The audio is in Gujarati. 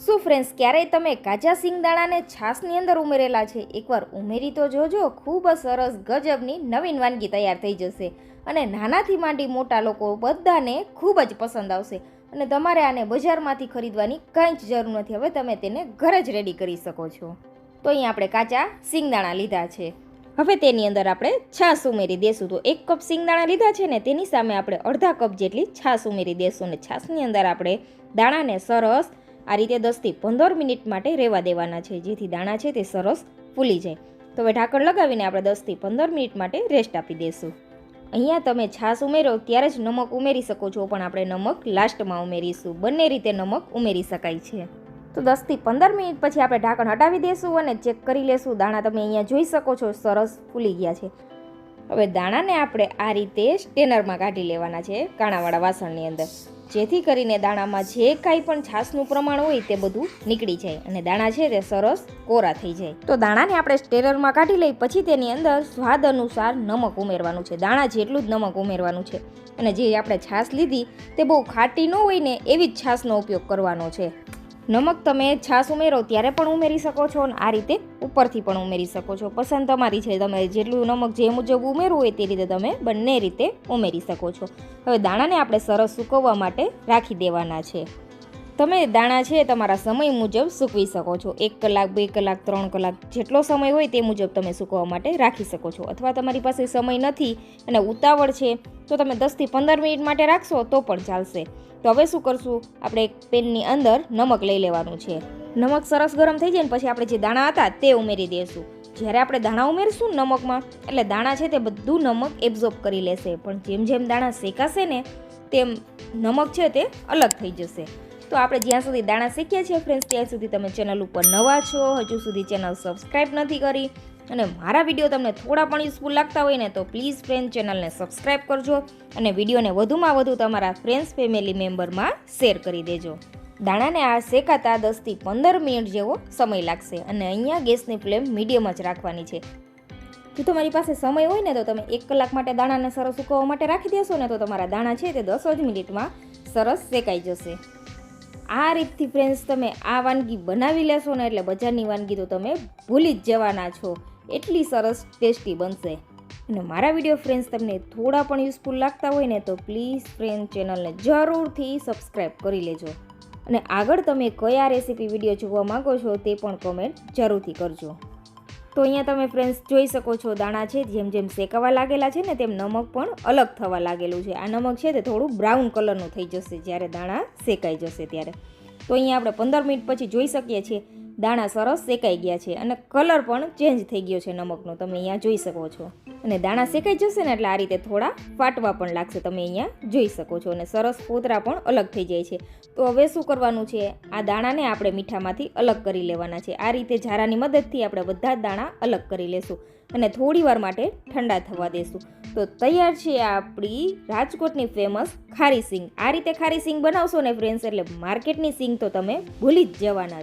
શું ફ્રેન્ડ્સ ક્યારેય તમે કાચા સિંગદાણાને છાશની અંદર ઉમેરેલા છે? એકવાર ઉમેરી તો જોજો, ખૂબ જ સરસ ગજબની નવીન વાનગી તૈયાર થઈ જશે અને નાનાથી માંડી મોટા લોકો બધાને ખૂબ જ પસંદ આવશે અને તમારે આને બજારમાંથી ખરીદવાની કંઈ જ જરૂર નથી. હવે તમે તેને ઘરે જ રેડી કરી શકો છો. તો અહીં આપણે કાચા સિંગદાણા લીધા છે. હવે તેની અંદર આપણે છાશ ઉમેરી દેશું. તો એક કપ સિંગદાણા લીધા છે ને તેની સામે આપણે અડધા કપ જેટલી છાશ ઉમેરી દેશું અને છાશની અંદર આપણે દાણાને સરસ આ રીતે દસથી પંદર મિનિટ માટે રહેવા દેવાના છે. જેથી દાણા છે તે સરસ ફૂલી જાય. તો હવે ઢાંકણ લગાવીને આપણે દસથી પંદર મિનિટ માટે રેસ્ટ આપી દઈશું અહીંયા તમે છાશ ઉમેરો, ત્યારે જ નમક ઉમેરી શકો છો, પણ આપણે નમક લાસ્ટમાં ઉમેરીશું. બંને રીતે નમક ઉમેરી શકાય છે. તો દસથી પંદર મિનિટ પછી આપણે ઢાંકણ હટાવી દઈશું અને ચેક કરી લેશું. દાણા તમે અહીંયા જોઈ શકો છો, સરસ ફૂલી ગયા છે. હવે દાણાને આપણે આ રીતે સ્ટેનરમાં કાઢી લેવાના છે, કાણાવાળા વાસણની અંદર. જેથી કરીને દાણામાં જે કાંઈ પણ છાશનું પ્રમાણ હોય તે બધું નીકળી જાય અને દાણા છે તે સરસ કોરા થઈ જાય. તો દાણાને આપણે સ્ટેરરમાં કાઢી લઈ પછી તેની અંદર સ્વાદ અનુસાર નમક ઉમેરવાનું છે. દાણા જેટલું જ નમક ઉમેરવાનું છે. અને જે આપણે છાશ લીધી તે બહુ ખાટી ન હોય ને એવી જ છાશનો ઉપયોગ કરવાનો છે. નમક તમે છાશ ઉમેરો ત્યારે પણ ઉમેરી શકો છો અને આ રીતે ઉપરથી પણ ઉમેરી શકો છો. પસંદ તમારી છે, તમે જેટલું નમક જે મુજબ ઉમેરવું હોય તે રીતે તમે બંને રીતે ઉમેરી શકો છો. હવે દાણાને આપણે સરસ સૂકવવા માટે રાખી દેવાના છે. તમે દાણા છે તમારા સમય મુજબ સૂકવી શકો છો. એક કલાક, બે કલાક, ત્રણ કલાક જેટલો સમય હોય તે મુજબ તમે સૂકવવા માટે રાખી શકો છો. અથવા તમારી પાસે સમય નથી અને ઉતાવળ છે, તો તમે દસથી પંદર મિનિટ માટે રાખશો તો પણ ચાલશે. તો હવે શું કરશું? આપણે એક પેનની અંદર નમક લઈ લેવાનું છે. નમક સરસ ગરમ થઈ જાય ને પછી આપણે જે દાણા હતા તે ઉમેરી દઈશું જ્યારે આપણે દાણા ઉમેરશું નમકમાં, એટલે દાણા છે તે બધું નમક એબ્ઝોર્બ કરી લેશે. પણ જેમ જેમ દાણા શેકાશે ને, તેમ નમક છે તે અલગ થઈ જશે. તો આપણે જ્યાં સુધી દાણા શીખ્યા છીએ ફ્રેન્ડ્સ ત્યાં સુધી તમે ચેનલ ઉપર નવા છો, હજુ સુધી ચેનલ સબસ્ક્રાઈબ નથી કરી અને મારા વીડિયો તમને થોડા પણ યુઝફુલ લાગતા હોય ને તો પ્લીઝ ફ્રેન્ડ ચેનલને સબસ્ક્રાઈબ કરજો અને વિડીયોને વધુમાં વધુ તમારા ફ્રેન્ડ્સ ફેમિલી મેમ્બરમાં શેર કરી દેજો. દાણાને આ શેકાતા દસથી પંદર મિનિટ જેવો સમય લાગશે અને અહીંયા ગેસની ફ્લેમ મીડિયમ જ રાખવાની છે. જો તમારી પાસે સમય હોય ને તો તમે એક કલાક માટે દાણાને સરસ સુકવવા માટે રાખી દેશો ને તો તમારા દાણા છે તે દસ જ મિનિટમાં સરસ શેકાઈ જશે. આ રીતથી ફ્રેન્ડ્સ તમે આ વાનગી બનાવી લેશો ને એટલે બજારની વાનગી તો તમે ભૂલી જ જવાના છો. એટલી સરસ ટેસ્ટી બનશે. અને મારા વીડિયો ફ્રેન્ડ્સ તમને થોડા પણ યુઝફુલ લાગતા હોય ને તો પ્લીઝ ફ્રેન્ડ ચેનલને જરૂરથી સબસ્ક્રાઈબ કરી લેજો. અને આગળ તમે કયા રેસીપી વીડિયો જોવા માંગો છો તે પણ કમેન્ટ જરૂરથી કરજો. તો અહીંયા તમે ફ્રેન્ડ્સ જોઈ શકો છો દાણા છે, જેમ જેમ શેકાવા લાગેલા છે ને તેમ નમક પણ અલગ થવા લાગેલું છે. આ નમક છે તે થોડું બ્રાઉન કલરનું થઈ જશે જ્યારે દાણા શેકાઈ જશે ત્યારે. તો અહીંયા આપણે પંદર મિનિટ પછી જોઈ શકીએ છીએ દાણા સરસ શેકાઈ ગયા છે અને કલર પણ ચેન્જ થઈ ગયો છે નમકનો. તમે અહીંયા જોઈ શકો છો. અને દાણા શેકાઈ જશે ને એટલે આ રીતે થોડા ફાટવા પણ લાગશે. તમે અહીંયા જોઈ શકો છો અને સરસ પોતરા પણ અલગ થઈ જાય છે. તો હવે શું કરવાનું છે? આ દાણાને આપણે મીઠામાંથી અલગ કરી લેવાના છે. આ રીતે ઝારાની મદદથી આપણે બધા દાણા અલગ કરી લેશું અને થોડીવાર માટે ઠંડા થવા દેશું. તો તૈયાર છે આપણી રાજકોટની ફેમસ ખારી સિંગ. આ રીતે ખારી સિંગ બનાવશો ને ફ્રેન્ડ્સ એટલે માર્કેટની સિંગ તો તમે ભૂલી જ જવાના છો.